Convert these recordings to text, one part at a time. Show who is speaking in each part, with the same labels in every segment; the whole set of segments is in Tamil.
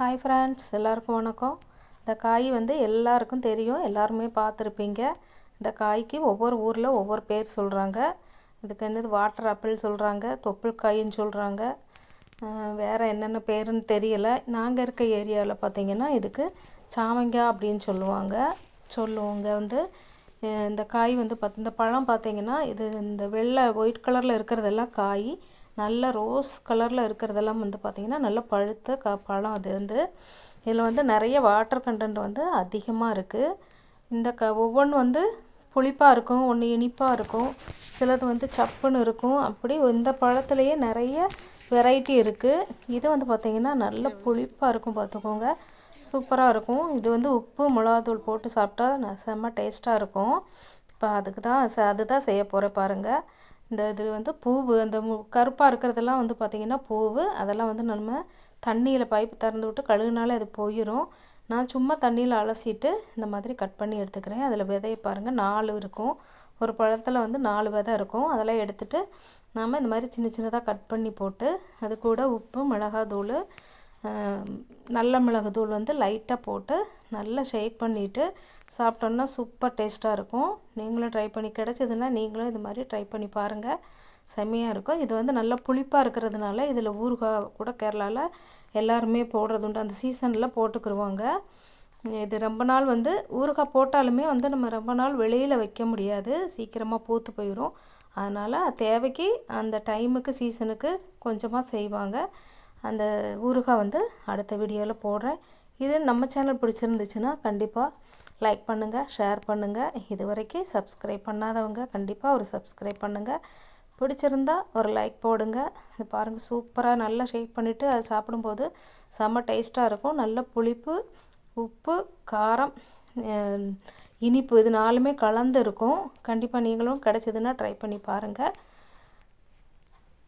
Speaker 1: ஹாய் ஃப்ரெண்ட்ஸ் எல்லாருக்கும் வணக்கம். இந்த காய் வந்து எல்லாருக்கும் தெரியும் எல்லாருமே பார்த்துருப்பீங்க. இந்த காய்க்கு ஒவ்வொரு ஊரில் ஒவ்வொரு பேர் சொல்கிறாங்க இதுக்கு என்னது வாட்டர் ஆப்பிள் சொல்கிறாங்க தொப்புள் காயின்னு சொல்கிறாங்க வேறு என்னென்ன பேருன்னு தெரியலை. நாங்கள் இருக்க ஏரியாவில் பார்த்தீங்கன்னா இதுக்கு சாமங்காய் அப்படின்னு சொல்லுவாங்க. சொல்லுவோங்க வந்து இந்த காய் வந்து பார்த்து இந்த பழம் பார்த்தீங்கன்னா இது இந்த வெள்ளை ஒயிட் கலரில் இருக்கிறதெல்லாம் காய். நல்ல ரோஸ் கலரில் இருக்கிறதெல்லாம் வந்து பார்த்திங்கன்னா நல்ல பழுத்த க பழம் அது வந்து. இதில் வந்து நிறைய வாட்டர் கண்டென்ட் வந்து அதிகமாக இருக்குது இந்த க ஒவ்வொன்று வந்து புளிப்பாக இருக்கும் ஒன்று இனிப்பாக இருக்கும் சிலது வந்து சப்புன்னு இருக்கும். அப்படி இந்த பழத்துலேயே நிறைய வெரைட்டி இருக்குது இது வந்து பார்த்திங்கன்னா நல்ல புளிப்பாக இருக்கும் பார்த்துக்கோங்க சூப்பராக இருக்கும். இது வந்து உப்பு மிளகாத்தூள் போட்டு சாப்பிட்டா செம்ம டேஸ்ட்டாக இருக்கும். இப்போ அதுக்கு தான் ச அதுதான் செய்ய போகிறேன் பாருங்கள் இந்த இது வந்து பூவு அந்த மு கருப்பாக இருக்கிறதெல்லாம் வந்து பார்த்திங்கன்னா பூவு. அதெல்லாம் வந்து நம்ம தண்ணியில் பைப்பு திறந்து விட்டு கழுகுனாலே அது போயிடும் நான் சும்மா தண்ணியில் அலசிட்டு இந்த மாதிரி கட் பண்ணி எடுத்துக்கிறேன். அதில் விதையை பாருங்கள் நாலு இருக்கும். ஒரு பழத்தில் வந்து நாலு விதை இருக்கும். அதெல்லாம் எடுத்துட்டு நாம் இந்த மாதிரி சின்ன சின்னதாக கட் பண்ணி போட்டு அது கூட உப்பு மிளகாய் தூள் நல்ல மிளகுத்தூள் வந்து லைட்டாக போட்டு நல்லா ஷேக் பண்ணிவிட்டு சாப்பிட்டோன்னா சூப்பர் டேஸ்ட்டாக இருக்கும். நீங்களும் ட்ரை பண்ணி கிடச்சிதுன்னா நீங்களும் இது மாதிரி ட்ரை பண்ணி பாருங்கள் செம்மையாக இருக்கும். இது வந்து நல்லா புளிப்பாக இருக்கிறதுனால இதில் ஊறுகாய் கூட கேரளாவில் எல்லாருமே போடுறது உண்டு. அந்த சீசனில் போட்டுக்கிருவாங்க. இது ரொம்ப நாள் வந்து ஊறுகாய் போட்டாலுமே வந்து நம்ம ரொம்ப நாள் வெளியில் வைக்க முடியாது. சீக்கிரமாக பூத்து போயிடும் அதனால் தேவைக்கு அந்த டைமுக்கு சீசனுக்கு கொஞ்சமாக செய்வாங்க. அந்த ஊறுகாய் வந்து அடுத்த வீடியோவில் போடுறேன். இது நம்ம சேனல் பிடிச்சிருந்துச்சுன்னா கண்டிப்பாக லைக் பண்ணுங்கள் ஷேர் பண்ணுங்கள் இது வரைக்கும் சப்ஸ்கிரைப் பண்ணாதவங்க கண்டிப்பாக ஒரு சப்ஸ்கிரைப் பண்ணுங்கள் பிடிச்சிருந்தா ஒரு லைக் போடுங்க. இது பாருங்கள் சூப்பராக நல்லா ஷேக் பண்ணிவிட்டு அது சாப்பிடும்போது செம்ம டேஸ்ட்டாக இருக்கும். நல்ல புளிப்பு உப்பு காரம் இனிப்பு இது நாலுமே கலந்து இருக்கும். கண்டிப்பாக நீங்களும் கிடச்சிதுன்னா ட்ரை பண்ணி பாருங்கள்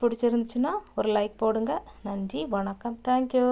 Speaker 1: பிடிச்சிருந்துச்சுன்னா ஒரு லைக் போடுங்க. நன்றி வணக்கம். தேங்க்யூ